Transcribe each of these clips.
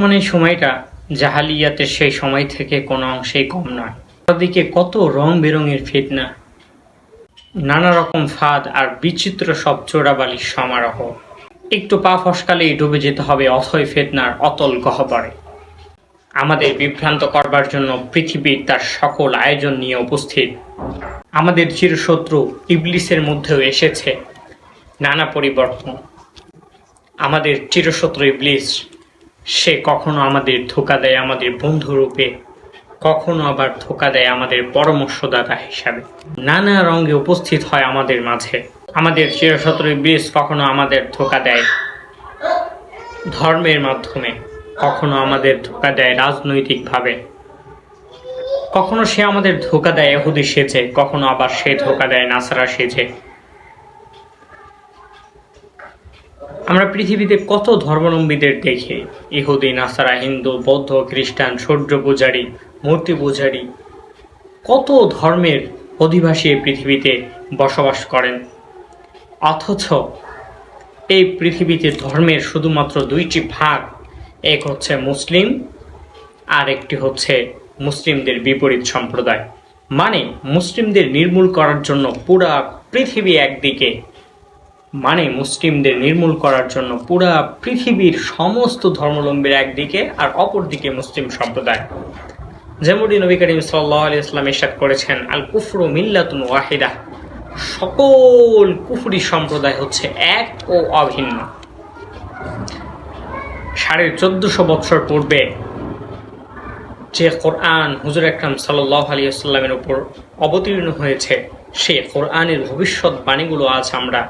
বর্তমানে সময়টা জাহালিয়াতের সেই সময় থেকে কোনো অংশেই কম নয়। চারদিকে কত রং বেরঙের ফিতনা, নানা রকম ফাঁদ আর বিচিত্র সব চোরাবালির সমারোহ। একটু পা ফসকালেই ডুবে যেতে হবে অথয় ফেতনার অতল গহ্বরে। আমাদের বিভ্রান্ত করবার জন্য পৃথিবীর তার সকল আয়োজন নিয়ে উপস্থিত। আমাদের চিরশত্রু ইবলিসের মধ্যেও এসেছে নানা পরিবর্তন। আমাদের চিরশত্রু ইবলিস সে কখনো আমাদের ধোকা দেয় আমাদের বন্ধু রূপে, কখনো আবার ধোকা দেয় আমাদের পরামর্শদাতা হিসাবে। নানা রঙে উপস্থিত হয় আমাদের মাঝে। আমাদের চিরশত্রু ইবলিস কখনো আমাদের ধোকা দেয় ধর্মের মাধ্যমে, কখনো আমাদের ধোকা দেয় রাজনৈতিকভাবে। কখনো সে আমাদের ধোকা দেয় এহুদি সেজে, কখনো আবার সে ধোকা দেয় নাসারা সেজে। আমরা পৃথিবীতে কত ধর্মাবলম্বীদের দেখি? ইহুদি নাসারা, হিন্দু, বৌদ্ধ, খ্রিস্টান, সূর্য পূজারী, মূর্তি পূজারী, কত ধর্মের অধিবাসী পৃথিবীতে বসবাস করেন? অথচ এই পৃথিবীতে ধর্মের শুধুমাত্র দুইটি ভাগ, এক হচ্ছে মুসলিম আর একটি হচ্ছে মুসলিমদের বিপরীত সম্প্রদায়। মানে মুসলিমদের নির্মূল করার জন্য পুরা পৃথিবী একদিকে মানে মুসলিমদের নির্মূল করার জন্য পুরা পৃথিবীর সমস্ত ধর্মলম্বীর একদিকে আর অপরদিকে মুসলিম সম্প্রদায়। যেমনটি নবী করিম সাল্লাহ আলি ইসলাম ইসাদ করেছেন, আল কুফরু মিল্লাতুন ওয়াহিদা। সকল কুফরি সম্প্রদায় হচ্ছে এক ও অভিন্ন। সাড়ে চোদ্দশো বছর পূর্বে যে কোরআন হুজুর আকরাম সাল্লাহ আলী আসাল্লামের উপর অবতীর্ণ হয়েছে সে কোরআনের ভবিষ্যৎ বাণীগুলো আজ আমরা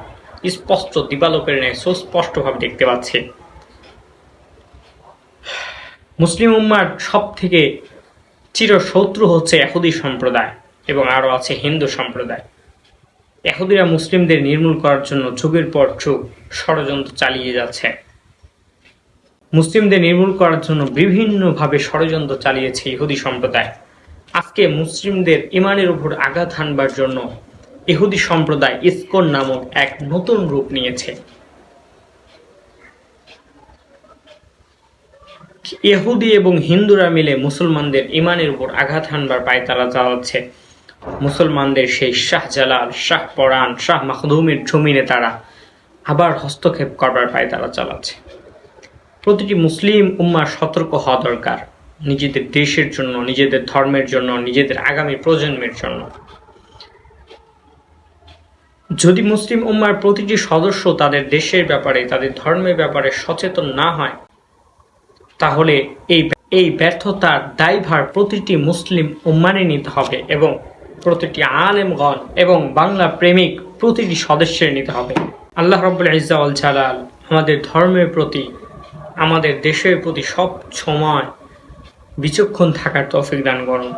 স্পষ্ট দিবালোকের ন্যায় সুস্পষ্টভাবে দেখতে পাচ্ছি। মুসলিম উম্মার সব থেকে চিরশত্রু হচ্ছে এহুদি সম্প্রদায় এবং আরও আছে হিন্দু সম্প্রদায়। এহুদিরা মুসলিমদের নির্মূল করার জন্য যুগের পর যুগ ষড়যন্ত্র চালিয়ে যাচ্ছে। মুসলিমদের নির্মূল করার জন্য বিভিন্নভাবে ষড়যন্ত্র চালিয়েছে ইহুদি সম্প্রদায়। আজকে মুসলিমদের ইমানের উপর আঘাত হানবার জন্য ইহুদি সম্প্রদায় ইসকন নামক এক নতুন রূপ নিয়েছে। ইহুদি এবং হিন্দুরা মিলে মুসলমানদের ইমানের উপর আঘাত হানবার পায় তারা চালাচ্ছে। মুসলমানদের সেই শাহ জালাল, শাহ পরান শাহ মাহদুমের জমিনে তারা আবার হস্তক্ষেপ করবার পায় তারা চালাচ্ছে। প্রতিটি মুসলিম উম্মার সতর্ক হওয়া দরকার। নিজেদের দেশের জন্য, নিজেদের ধর্মের জন্য, নিজেদের আগামী প্রজন্মের জন্য। যদি মুসলিম উম্মার প্রতিটি সদস্য তাদের দেশের ব্যাপারে, তাদের ধর্মের ব্যাপারে সচেতন না হয়, তাহলে এই এই ব্যর্থতার দায়ভার প্রতিটি মুসলিম উম্মানে নিতে হবে এবং প্রতিটি আলেমগণ এবং বাংলা প্রেমিক প্রতিটি সদস্যের নিতে হবে। আল্লাহ রব্বুল ইজাউল জালাল আমাদের ধর্মের প্রতি, আমাদের দেশের প্রতি সব সময় বিচক্ষণ থাকার তৌফিক দান করুন।